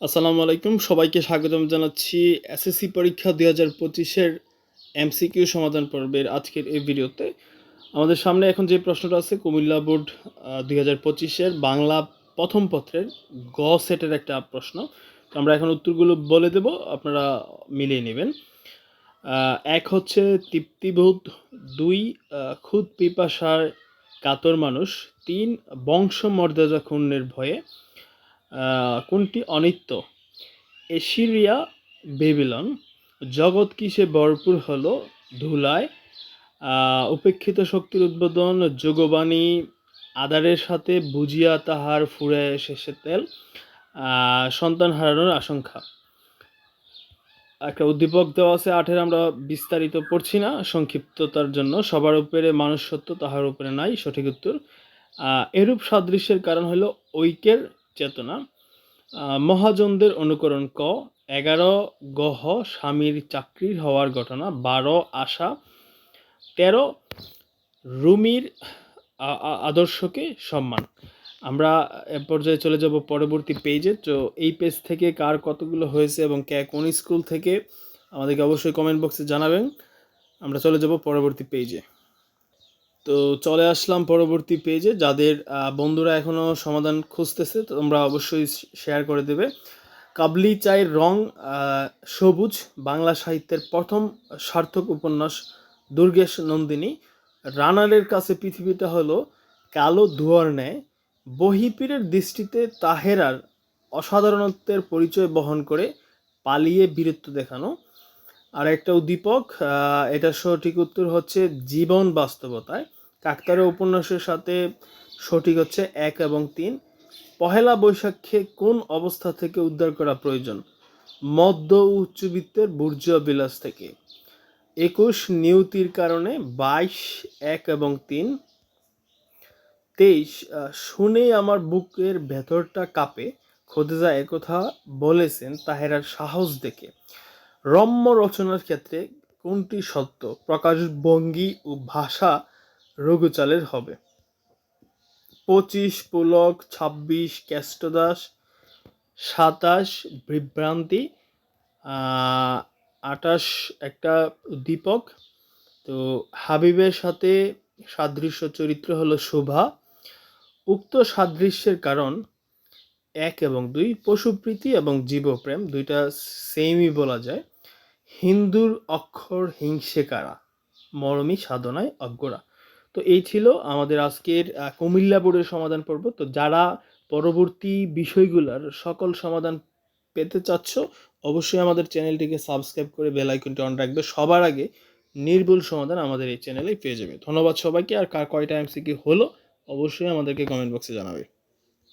আসসালামু আলাইকুম। সবাইকে স্বাগতম জানাচ্ছি এসএসসি পরীক্ষা দুই হাজার পঁচিশের এমসিকিউ সমাধান পর্বের আজকের এই ভিডিওতে। আমাদের সামনে এখন যে প্রশ্নটা আছে, কুমিল্লা বোর্ড দুই হাজার পঁচিশের বাংলা প্রথম পত্রের গ সেটের একটা প্রশ্ন। তো আমরা এখন উত্তরগুলো বলে দেব, আপনারা মিলিয়ে নেবেন। এক হচ্ছে, তৃপ্তিবোধ, দুই খুদ পিপাসার কাতর মানুষ, তিন, বংশমর্যাদা ক্ষুণ্ণের ভয়ে কোনটি অনিত্য? Assyria, Babylon. জগৎ কিসে ভরপুর হলো? ধুলায়। উপেক্ষিত শক্তির উদ্বোধন, যোগবাণী। আদারের সাথে বুঝিয়া তাহার ফুরে শেষে তেল। সন্তান হারানোর আশঙ্কা। একটা উদ্দীপক দেওয়া আছে আঠের, আমরা বিস্তারিত পড়ছি না। সংক্ষিপ্ততার জন্য। সবার উপরে মানুষ সত্য তাহার উপরে নাই, সঠিক উত্তর। এরূপ সাদৃশ্যের কারণ হলো ঐক্যের চেতনা। মহাজনদের অনুকরণ ক, এগারো গহ স্বামীর চাকরির হওয়ার ঘটনা, বারো আশা, তেরো রুমির আদর্শকে সম্মান। আমরা এ পর্যায়ে চলে যাব পরবর্তী পেজে তো এই পেজ থেকে কার কতগুলো হয়েছে এবং কে কোন স্কুল থেকে, আমাদেরকে অবশ্যই কমেন্ট বক্সে জানাবেন। আমরা চলে যাব পরবর্তী পেজে তো চলে আসলাম পরবর্তী পেজে যাদের বন্ধুরা এখনও সমাধান খুঁজতেছে, তোমরা অবশ্যই শেয়ার করে দেবে। কাবলি চায়ের রং সবুজ, বাংলা সাহিত্যের প্রথম সার্থক উপন্যাস দুর্গেশ নন্দিনী। রানারের কাছে পৃথিবীটা হলো কালো ধোয়ার ন্যায়। বহিপীরের দৃষ্টিতে তাহেরার অসাধারণত্বের পরিচয় বহন করে পালিয়ে বীরত্ব দেখানো। আর একটা উদ্দীপক এটার সঠিক উত্তর হচ্ছে জীবন বাস্তবতায়। কাকতারা উপন্যাসের সাথে সঠিক হচ্ছে এক এবং তিন। পহেলা বৈশাখে কোন অবস্থা থেকে উদ্ধার করা প্রয়োজন? মধ্য ও উচ্চবিত্তের বুর্জুয়া বিলাস থেকে। একুশ নিয়তির কারণে বাইশ, এক এবং তিন। তেইশ শুনেই আমার বুকের ভেতরটা কাঁপে, খোদেজা একথা বলেছেন তাহেরার সাহস দেখে। রম্য রচনার ক্ষেত্রে কোনটি সত্য? প্রকাশভঙ্গি ও ভাষা রঘুচালের হবে। পঁচিশ পুলক, ছাব্বিশ কেষ্টদাস, সাতাশ বিভ্রান্তি আটাশ একটা দীপক তো হাবিবের সাথে সাদৃশ্য চরিত্র হলো শোভা। উক্ত সাদৃশ্যের কারণ এক এবং দুই, পশুপ্রীতি এবং জীবপ্রেম, দুইটা সেমই বলা যায়। হিন্দুর অক্ষর হিংসে কারা মরমী সাধনায় অজ্ঞরা। তো এই ছিল আমাদের আজকের কুমিল্লা বোর্ডের সমাধান পর্ব। তো যারা পরবর্তী বিষয়গুলোর সকল সমাধান পেতে চাচ্ছ, অবশ্যই আমাদের চ্যানেলটিকে সাবস্ক্রাইব করে বেল আইকনটি অন রাখবে। সবার আগে নির্ভুল সমাধান আমাদের এই চ্যানেলেই পেয়ে যাবে। ধন্যবাদ সবাইকে। আর কার, কয়টা এমসিকিউ হলো, অবশ্যই আমাদেরকে কমেন্ট বক্সে জানাবে।